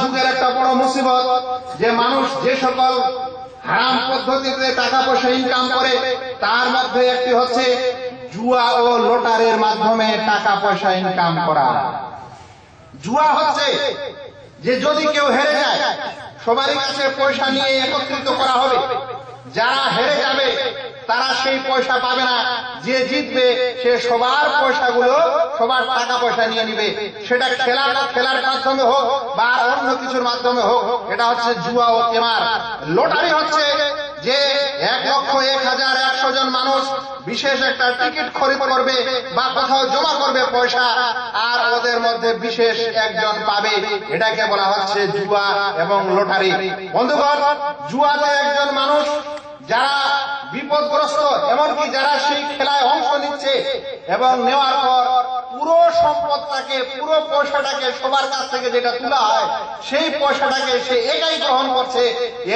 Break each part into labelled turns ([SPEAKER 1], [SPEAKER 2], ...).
[SPEAKER 1] যুগের একটা বড় মুসিবত যে মানুষ যে সকল হারাম পদ্ধতিতে টাকা পয়সা ইনকাম করে, তার মধ্যে একটি হচ্ছে জুয়া ও লোটারের মাধ্যমে টাকা পয়সা ইনকাম করা। জুয়া হচ্ছে যে যদি কেউ হেরে যায়, সবারই কাছে পয়সা নিয়ে একত্রিত করা হবে। যারা হেরে যাবে, তারা সেই পয়সা পাবে না। যে জিতবে, সে সবার পয়সাগুলো, সবার টাকা পয়সা নিয়ে নিবে। সেটা খেলা খেলার মাধ্যমে হোক বা অন্য কিছুর মাধ্যমে হোক, এটা হচ্ছে জুয়া ও কেমার। লটারি হচ্ছে যে এক লক্ষ এক হাজার একশো জন মানুষ বিশেষ একটা টিকিট খরিদ করবে বা কোথাও জমা করবে পয়সা, আর ওদের মধ্যে বিশেষ একজন পাবে। এটাকে বলা হচ্ছে জুয়া এবং লটারি। বন্ধুগণ, জুয়াতে একজন মানুষ যারা বিপদগ্রস্ত এমনকি যারা সেই খেলায় অংশ নিচ্ছে এবং নেওয়ার পর পুরো সম্পদটাকে, পুরো পয়সাটাকে সবার কাছ থেকে যেটা তোলা হয়, সেই পয়সাটাকে সে একাই গ্রহণ করছে।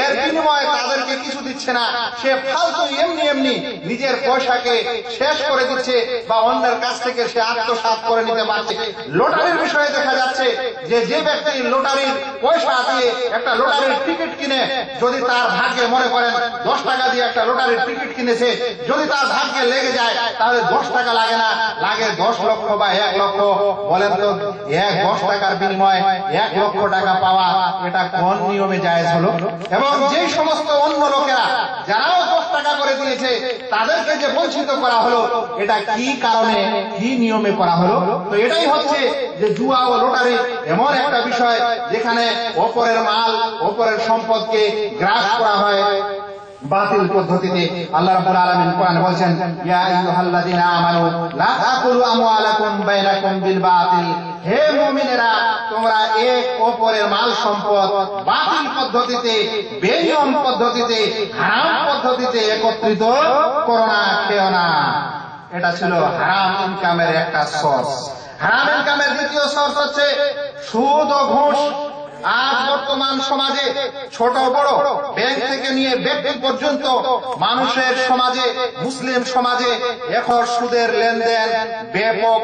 [SPEAKER 1] এর বিনিময়ে তাদেরকে কিছু দিচ্ছে না। সে ফালতু এমনি এমনি নিজের পয়সাকে শেষ করে দিচ্ছে বা অন্যের কাছ থেকে সে আত্মসাৎ করে নিতে পারছে। লটারির বিষয়ে দেখা যাচ্ছে যে যে ব্যক্তি লটারির পয়সা দিয়ে একটা লটারির টিকিট কিনে, যদি তার ভাগ্যে মনে করেন দশ টাকা দিয়ে একটা লটারির টিকিট কিনেছে, যদি তার ভাগ্যে লেগে যায়, তাহলে দশ টাকা লাগে না। লাগে দশ লক্ষ বা এক লক্ষ। বলেন তো, এক দশ টাকার বিনিময়ে এক লক্ষ টাকা পাওয়া এটা কোন নিয়মে জায়েজ হলো? এবং যেই সমস্ত অন্য লোকেরা যারাও দশ টাকা করে দিয়েছে, তাদেরকে যে বঞ্চিত করা হলো, এটা কি কারণে, কি নিয়মে করা হলো? তো এটাই হচ্ছে যে জুয়া ও লটারি এমন একটা বিষয় যেখানে ওপরের মাল ওপরের সম্পদকে গ্রাস করা হয়। বাতিল পদ্ধতিতে আল্লাহ রাব্বুল আলামিন কোরআনে বলছেন, ইয়া আইয়ুহাল্লাযিনা আমানু, লা তাকুলু আমওয়ালাকুম বাইনাকুম বিল বাতিল। হে মুমিনেরা, তোমরা এক অপরের মাল সম্পদ বাতিল পদ্ধতিতে, বেনিয়ম পদ্ধতিতে, হারাম পদ্ধতিতে একত্রিত করো না, খেও না। এটা ছিল হারাম ইনকামের একটা সোর্স হারাম ইনকামের দ্বিতীয় সোর্স হচ্ছে সুদ ও ঘুষ। সমাজে, ছোট বড়, ব্যাংক থেকে নিয়ে ব্যক্তি পর্যন্ত মানুষের সমাজে, মুসলিম সমাজে এখন সুদের লেনদেন ব্যাপক।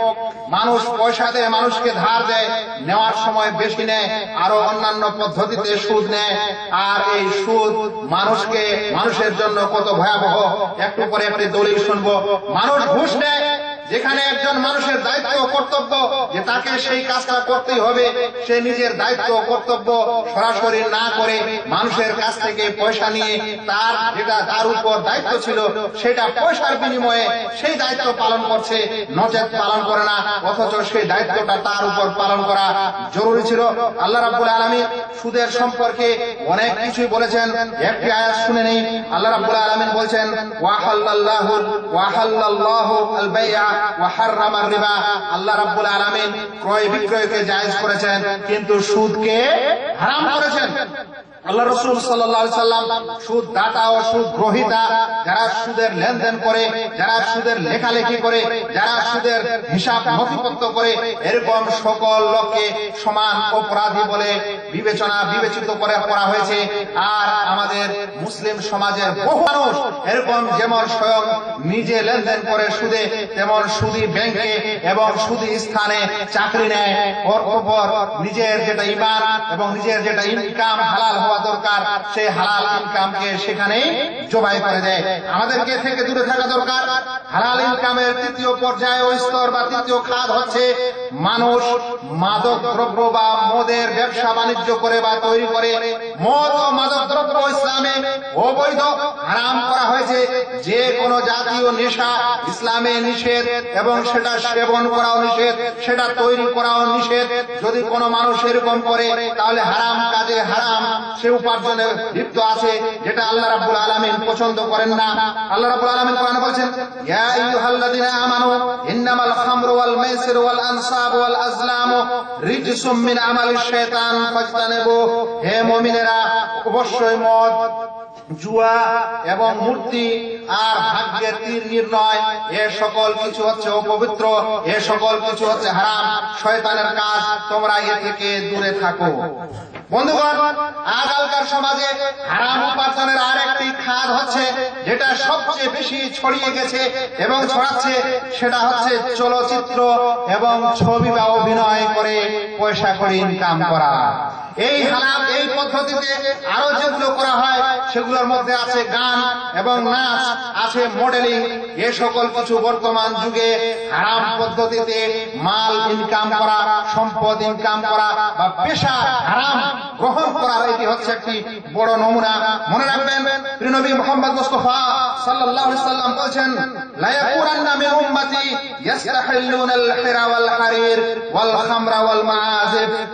[SPEAKER 1] মানুষ পয়সা দেয় মানুষকে ধার দেয়, নেওয়ার সময় বেশি নেয়, আরও অন্যান্য পদ্ধতিতে সুদ নেয়। আর এই সুদ মানুষকে, মানুষের জন্য কত ভয়াবহ। একটু পরে একটি দলিল শুনব। মানুষ ঘুষ নেয় যেখানে একজন মানুষের দায়িত্ব কর্তব্য যে তাকে সেই কাজটা করতেই হবে, সে নিজের দায়িত্ব কর্তব্য সরাসরি না করে মানুষের কাছ থেকে পয়সা নিয়ে তার যেটা তার উপর দায়িত্ব ছিল, সেটা পয়সার বিনিময়ে সেই দায়িত্ব পালন করছে, নচেত পালন করে না, অথচ সেই দায়িত্বটা তার উপর পালন করা জরুরি ছিল। আল্লাহ রাব্বুল আলামিন সুদের সম্পর্কে অনেক কিছুই বলেছেন, একটি আয়াত শুনে নেই। আল্লাহ রাব্বুল আলামিন বলছেন, ওয়াহাল্লাল্লাহু ওয়াহাল্লাল্লাহু আল ওয়া হাররামার রিবা। আল্লাহ রাব্বুল ক্রয় বিক্রয়কে জায়েজ করেছেন কিন্তু সুদকে হারাম করেছেন। আল্লাহ রসুল সাল্লাহ সাল্লাম সুদ দাতা ও সুদ গ্রহিতা যারা সুদের লেনদেন করে, যারা সুদের লেখালেখি করে, যারা সুদের হিসাব নথিপত্র করে, এরকম সকল লোককে সমান অপরাধী বলে বিবেচনা বিবেচিত করে করা হয়েছে। আর আমাদের মুসলিম সমাজের বহু মানুষ এরকম যেমন স্বয়ং নিজে লেনদেন করে সুদে, তেমন সুদী ব্যাংকে এবং সুদী স্থানে চাকরি নেয়। ওর উপর নিজের যেটা ইমান এবং নিজের যেটা ইনকাম হালাল হওয়া দরকার সেই হালাল ইনকামকে সেখানেই জবাই করে দেয়। আমাদেরকে থেকে দূরে থাকা দরকার। হালাল ইনকামের তৃতীয় পর্যায়ে ওই স্তর বা তৃতীয় খাত হচ্ছে মানুষ, মাদক দ্রব্য বা মদের ব্যবসা বাণিজ্য করে বা তৈরি করে। মদ ও মাদক দ্রব্য ইসলামে অবৈধ হারাম করা হয়েছে। যে কোনো জাতীয় নেশা ইসলামে নিষেধ এবং সেটা সেবন করাও নিষেধ, সেটা তৈরি করাও নিষেধ। যদি কোনো মানুষ এরকম করে, তাহলে হারাম কাজে হারাম। সে উপার্জনে লিপ্ত আছে, যেটা আল্লাহ রাব্বুল আলামিন পছন্দ করেন না। আল্লাহ রাব্বুল আলামিন কোরআনে বলছেন, ইয়া আইয়ুহাল্লাযিনা হে মুমিনেরা, অবশ্যই মদ জুয়া এবং মূর্তি আর ভাগ্যের তীর নির্ণয়, এ সকল কিছু হচ্ছে অপবিত্র, এ সকল কিছু হচ্ছে হারাম। শয়তানের কাজ তোমরা এ থেকে দূরে থাকো। চলচ্চিত্র এবং ছবি বা অভিনয় করে পয়সা করে ইনকাম করা। এই হালাল এই পদ্ধতিতে আরও যেগুলো করা হয়, সেগুলোর মধ্যে আছে গান এবং নাচ, আছে মডেলিং এ সকল কিছু বর্তমান যুগে হারাম পদ্ধতিতে মাল ইনকাম করা, সম্পদ ইনকাম করা বা পেশা হারাম গ্রহণ করার এটি হচ্ছে একটি বড় নমুনা। মনে রাখবেন নবী মোহাম্মদ মুস্তাফা সাল্লাল্লাহু আলাইহি সাল্লাম বলেছেন, লা ইয়াকুরান্না মিন উম্মতি আল-হিরা ওয়াল হারির ওয়াল খামরা ওয়াল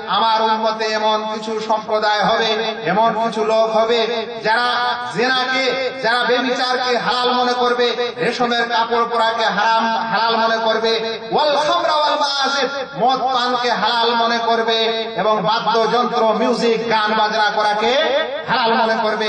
[SPEAKER 1] আমার উম্মতে এমন কিছু সম্প্রদায় হবে, এমন কিছু লোক হবে যারা জেনাকে, যারা বেবিচারকে হালাল মনে করবে, রেশমের কাপড় পরাকে হারাম, হালাল মনে করবে ওয়াল খামরা ওয়াল মাআজিব মদ পানকে হালাল মনে করবে এবং বাদ্যযন্ত্র, মিউজিক, গান বাজনা করাকে হালাল মনে করবে।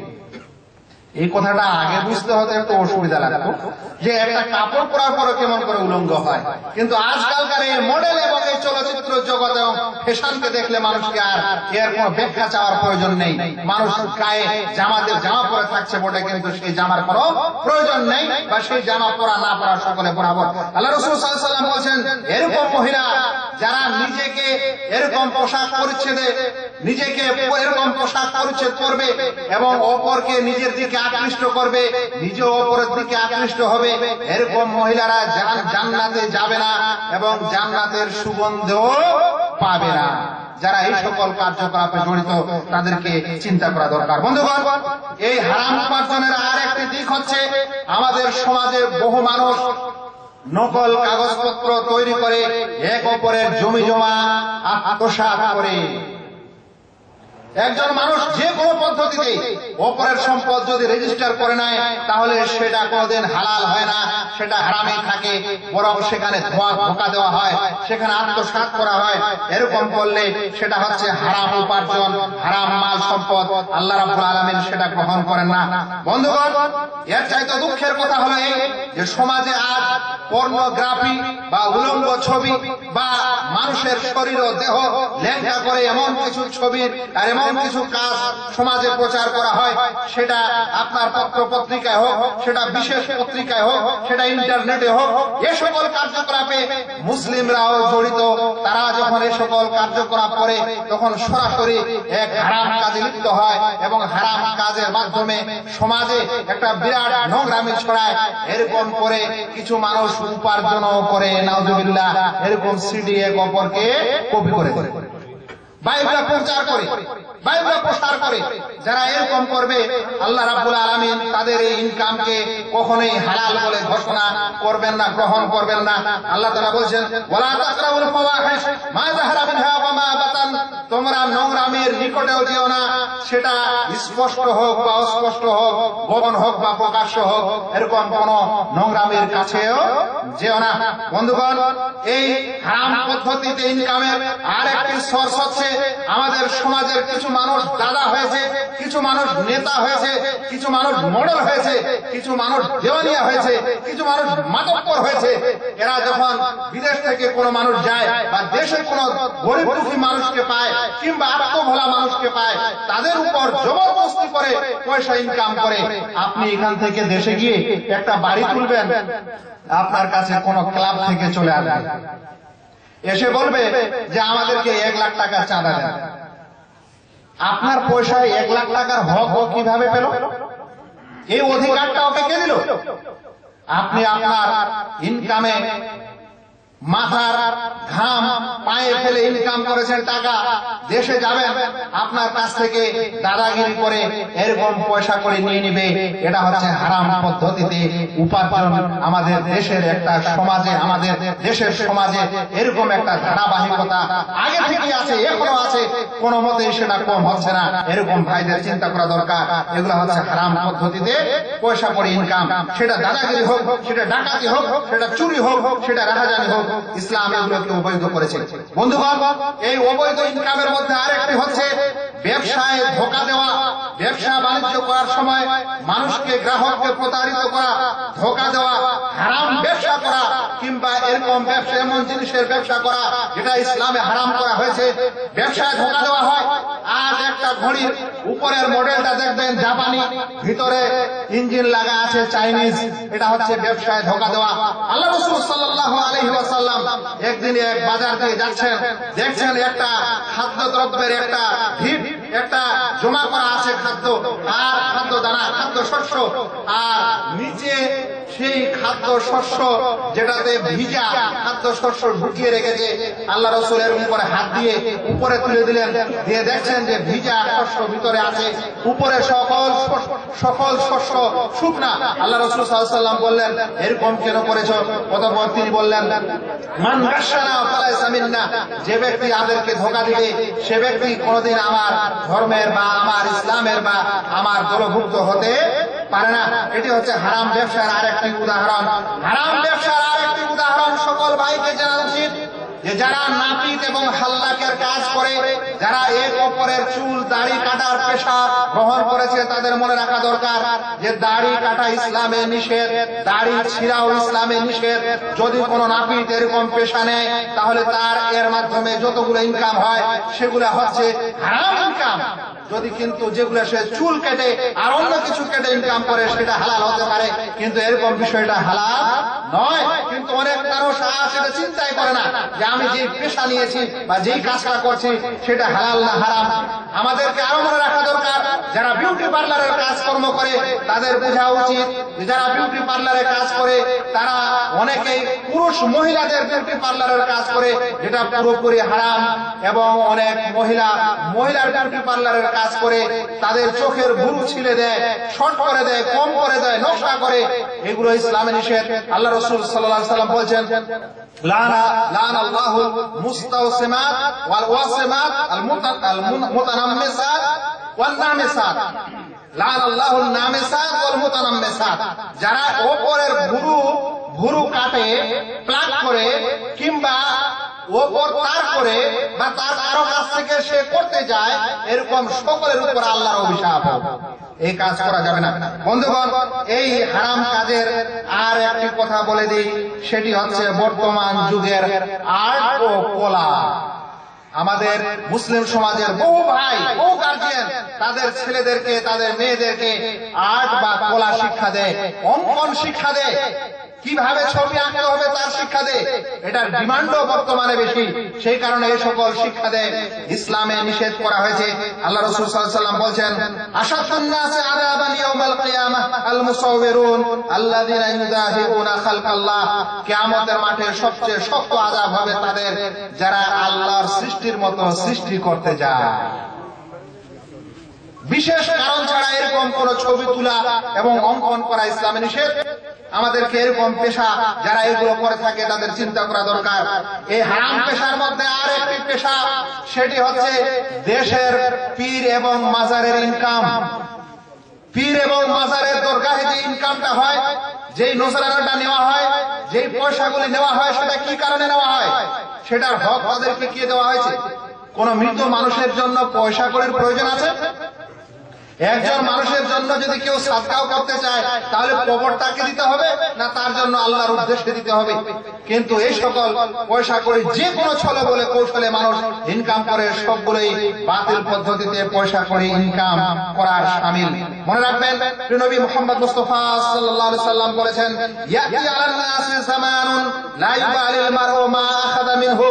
[SPEAKER 1] এই কথাটা আগে বুঝতে হতে একটু অসুবিধা লাগতো যে একটা কাপড় পরার পরে কেমন করে উলঙ্গ হয়। কিন্তু আজকালকার এই মডেল এবং এই চলচ্চিত্র এবং ফ্যাশনকে দেখলে মানুষকে আর এর কোনো ব্যাখ্যা চাওয়ার প্রয়োজন নেই। মানুষ গায়ে জামাতে জামা পরে থাকছে বটে, কিন্তু সেই জামার কোনো প্রয়োজন নেই বা সেই জামা পরা না পরা সকলে বরাবর। আল্লাহ রসুল সাল্লাম বলছেন এরকম মহিলা যারা নিজেকে এরকম পোশাক পরিচ্ছেদে, নিজেকে এরকম পোশাক পরিচ্ছেদ করবে এবং অপরকে নিজের দিকে আকৃষ্ট করবে নিজে অপরের দিকে আকৃষ্ট হবে, এরকম মহিলারা জান- জান্নাতে যাবে না এবং জান্নাতের সুগন্ধও পাবে না। যারা এই সকল কার্যকলাপে জড়িত, তাদেরকে চিন্তা করা দরকার। বন্ধুগণ, এই হারাম উপার্জনের আর একটি দিক হচ্ছে আমাদের সমাজে বহু মানুষ নকল কাগজপত্র তৈরি করে এক অপরের জমি জমা আত্মসাত করে। একজন মানুষ যে কোনো পদ্ধতিতে অপরের সম্পদ যদি রেজিস্টার করে নেয়, তাহলে সেটা কোনোদিন হালাল হয় না, সেটা হারামে থাকে, বরং সেখানে ধোয়া ধোকা দেওয়া হয়, সেখানে আত্মসাৎ করা হয়। এরকম করলে সেটা হচ্ছে হারাম উপার্জন, হারাম মাল সম্পদ। আল্লাহ রাব্বুল আলামিন সেটা গ্রহণ করেন না। বন্ধুগণ, এর চাইতে দুঃখের কথা হলো এই যে সমাজে আজ পর্নোগ্রাফি বা উলঙ্গ ছবি বা মানুষের শরীর ও দেহ লেখা করে এমন কিছু ছবির আর এমন কিছু কাজ সমাজে প্রচার করা হয়, সেটা আপনার পত্র পত্রিকায় হোক, সেটা বিশেষ পত্রিকায় হোক, সেটা ইন্টারনেটে হোক, এ সকল কার্যকলাপে মুসলিমরাও জড়িত। তারা যখন এ সকল কার্যকলাপ করে, তখন সরাসরি এক হারাম কাজে লিপ্ত হয় এবং হারাম কাজের মাধ্যমে সমাজে একটা বিরাট নোংরামি ছড়ায়। এরকম করে কিছু মানুষ উপার্জনও করে, নাউজুবিল্লাহ। এরকম সিডি এক অপরকে কপি করে। বাইবেলা প্রচার করে। বাইবেলা প্রস্তার করে, যারা এরকম করবে, আল্লাহ রাব্বুল আলামিন তাদের এই ইনকামকে কখনোই হালাল বলে ঘোষণা করবেন না, গ্রহণ করবেন না। আল্লাহ তারা বলছেন তোমরা নোংরামের নিকটেও যেও না। সেটা স্পষ্ট হোক বা অস্পষ্ট হোক, গোপন হোক বা প্রকাশ্য হোক, এরকম কোন নোংরামের কাছেও যেও না। বন্ধুগণ, এই হারাম পদ্ধতিতে ইনকামের আর একটি সোর্স হচ্ছে আমাদের সমাজের কিছু মানুষ দাদা হয়েছে। কিছু মানুষ নেতা হয়েছে, কিছু মানুষ মডেল হয়েছে, কিছু মানুষ দেওয়ানিয়া হয়েছে, কিছু মানুষ মাতব্বর হয়েছে। এরা যখন বিদেশ থেকে কোনো মানুষ যায় বা দেশে কোনো গরিব দুঃখী মানুষকে পায় কিংবা আত্মভোলা মানুষকে পায়, তাদের উপর জবরদস্তি করে পয়সা ইনকাম করে। আপনি এখান থেকে দেশে গিয়ে একটা বাড়ি তুলবেন, আপনার কাছে কোনো ক্লাব থেকে চলে আসবে। এসে বলবে যে আমাদেরকে এক লাখ টাকা চাঁদা দেন। আপনার পয়সায় এক লাখ টাকার হক কীভাবে পেল? এই অধিকারটা ওকে কে দিল? আপনি আপনার ইনকামে মাথার ঘাম পায়ে ফেলে ইনকাম করেছেন টাকা, দেশে যাবেন, আপনার কাছ থেকে দাদাগিরি করে এরকম পয়সা করে নিয়ে নিবে। এটা হচ্ছে হারাম পদ্ধতিতে উপার্জন আমাদের দেশের একটা সমাজে, আমাদের দেশের সমাজে এরকম একটা ধারাবাহিকতা আগে থেকে আছে, এখনও আছে। কোনো মতেই সেটা কম হচ্ছে না। এরকম ভাইদের চিন্তা করা দরকার। এগুলো হচ্ছে হারাম পদ্ধতিতে পয়সা করে ইনকাম সেটা দাদাগিরি হোক, সেটা ডাকাতি হোক, সেটা চুরি হোক, সেটা রাহাজানি হোক ইসলাম এগুলোকে অবৈধ করেছে। বন্ধুগণ, এই অবৈধ ইনকামের মধ্যে আরেকটি হচ্ছে ব্যবসায় ধোকা দেওয়া। ব্যবসা বাণিজ্য করার সময় মানুষকে গ্রাহককে প্রতারিত করা, ধোকা দেওয়া, হারাম ব্যবসা করা, কিংবা এরকম ব্যবসা, এমন জিনিসের ব্যবসা করা, যেটা ইসলামে হারাম করা হয়েছে। ব্যবসায় ধোকা দেওয়া হয় আজ একটা ঘড়ির উপরের মডেলটা দেখবেন, জাপানি। ভিতরে ইঞ্জিন লাগা আছে, চাইনিজ। এটা হচ্ছে ব্যবসায় ধোকা দেওয়া। আল্লাহ রসুল সাল্লাল্লাহু আলাইহি ওয়াসাল্লাম একদিন এক বাজার দিয়ে যাচ্ছেন। দেখছেন একটা খাদ্য দ্রব্যের একটা ভিড় একটা জমা করা আছে খাদ্য। আর খাদ্য দানা, খাদ্য শস্য। আর নিচে সেই খাদ্য শস্য যেটাতে ভিজা খাদ্য শস্য ঢুকিয়ে রেখেছে, আল্লাহ রসুলের উপরে হাত দিয়ে উপরে তুলে দিলেন। দিয়ে দেখছেন যে ভিজা শস্য ভিতরে আছে। উপরে সকল সকল শস্য শুকনা। আল্লাহ রসুল সাল্লাম বললেন, এরকম কেন করেছ? অতঃপর তিনি বললেন, মান মিন্না। যে ব্যক্তি আমাদেরকে ধোকা দিবে, সে ব্যক্তি কোনোদিন আমার ধর্মের বা আমার ইসলামের বা আমার দলভুক্ত হতে পারে না। এটি হচ্ছে হারাম ব্যবসার আরেকটি উদাহরণ। হারাম ব্যবসার আরেকটি উদাহরণ সকল ভাইকে জানা উচিত যে যারা নাপিত এবং হাল্লাকের কাজ করে, যারা এক অপরের চুল, দাড়ি কাটার পেশা গ্রহণ করেছে, তাদের মনে রাখা দরকার যে দাড়ি কাটা ইসলামে নিষেধ, দাড়ি ছিঁড়াও ইসলামে নিষেধ। যদি কোনো নাপিত এরকম পেশা নেয়, তাহলে তার এর মাধ্যমে যতগুলো ইনকাম হয়, সেগুলো হচ্ছে হারাম ইনকাম যদি কিন্তু যেগুলো সে চুল কেটে আর অন্য কিছু কেটে ইনকাম করে, সেটা হালাল হতে পারে। কিন্তু এরকম বিষয়টা হালাল নয়। কিন্তু অনেক মানুষ আজ চিন্তাই করে না যে আমি যে পেশা নিয়েছি বা যেই কাজটা করছি, সেটা হালাল না হারাম। আমাদেরকে আরও মনে রাখা দরকার, যারা বিউটি পার্লারের কাজকর্ম করে, তাদের বোঝা উচিত যারা বিউটি পার্লারে কাজ করে, তারা অনেকেই পুরুষ মহিলাদের বিউটি পার্লারের কাজ করে, যেটা পুরোপুরি হারাম। এবং অনেক মহিলা, মহিলার বিউটি পার্লারের কাজ করে তাদের চোখের ভুরু ছিলে দেয়, শর্ট করে দেয়, কম করে দেয়, নকশা করে, এগুলো ইসলামে নিষেধ। আল্লাহ রসুল সাল্লাহ সাল্লাম বলছেন যারা ওপরের ভুরু ভুরু কাটে প্লাক করে, কিংবা ওপর তার করে বা তার কারও কাছ থেকে সে করতে যায়, এরকম সকলের উপর আল্লাহর অভিশাপ এই কাজ করা যাবে না। বন্ধুগণ, এই হারাম কাজের আর একটি কথা বলে দিই, সেটি হচ্ছে বর্তমান যুগের আর্ট ও কলা। আমাদের মুসলিম সমাজের বহু ভাই, বহু গার্জিয়ান তাদের ছেলেদেরকে, তাদের মেয়েদেরকে আর্ট বা কলা শিক্ষা দেয় অঙ্কন শিক্ষা দেয় কীভাবে ছবি আঁকতে হবে তার শিক্ষা দেয় এটার ডিমান্ডও বর্তমানে বেশি। সেই কারণে এই সকল শিক্ষা দেয় ইসলামে নিষেধ করা হয়েছে। আল্লাহ রসুল সাল্লাম বলছেন আশাদুন নাসি আযাবান ইয়াউমাল কিয়ামাহ আল মুসাওবিরুন আল্লাযিনা ইউদাহিউনা খালকাল্লাহ। কিয়ামতের মাঠে সবচেয়ে শক্ত আযাব হবে তাদের, যারা আল্লাহর সৃষ্টির মতো সৃষ্টি করতে যায়। বিশেষ কারণ ছাড়া এরকম কোন ছবি তোলা এবং অঙ্কন করা ইসলামে নিষেধ। আমাদেরকে এরকম পেশা যারা এগুলো করে থাকে, তাদের চিন্তা করা দরকার। এই হারাম পেশার মধ্যে আর একটি পেশা, সেটি হচ্ছে দেশের পীর এবং মাজারের ইনকাম। পীর এবং মাজারের দরগাহে যে ইনকামটা হয়, যেই নজরানাটা নেওয়া হয়, যেই পয়সাগুলি নেওয়া হয়, সেটা কি কারণে নেওয়া হয়? সেটার হক তাদেরকে কে দেওয়া হয়েছে? কোন মৃত মানুষের জন্য পয়সা করির প্রয়োজন আছে? একজন মানুষের জন্য যদি কেউ সাদকাও করতে চায় তাহলে কবরটাকে দিতে হবে না তার জন্য আল্লাহর উদ্দেশ্যে দিতে হবে? কিন্তু এই সকল পয়সা করে যে কোনো ছলে বলে কৌশলে মানুষ ইনকাম করে সবগুলোই বাতিল পদ্ধতিতে পয়সা করে ইনকাম করার শামিল মনে রাখবেন নবী মোহাম্মদ মুস্তাফা সাল্লাল্লাহু আলাইহি সাল্লাম বলেছেন ইয়াতি আলান নাসি জামানুন লা ইবালিল মারউ মা আখাযা মিনহু।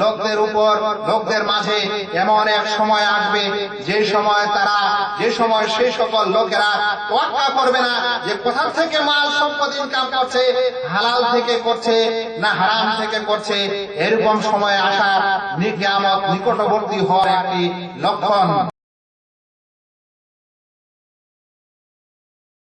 [SPEAKER 1] লোকদের উপর, লোকদের মাঝে এমন এক সময় আসবে, যে সময় তারা, যে সময় সেই সকল লোকেরা তোয়াক্কা করবে না যে কোথা থেকে মাল সম্পদ ইনকাম করছে, হালাল থেকে করছে না হারাম থেকে করছে। এরকম সময় আসার নিকিয়ামত নিকটবর্তী হওয়ার একটি লক্ষণ।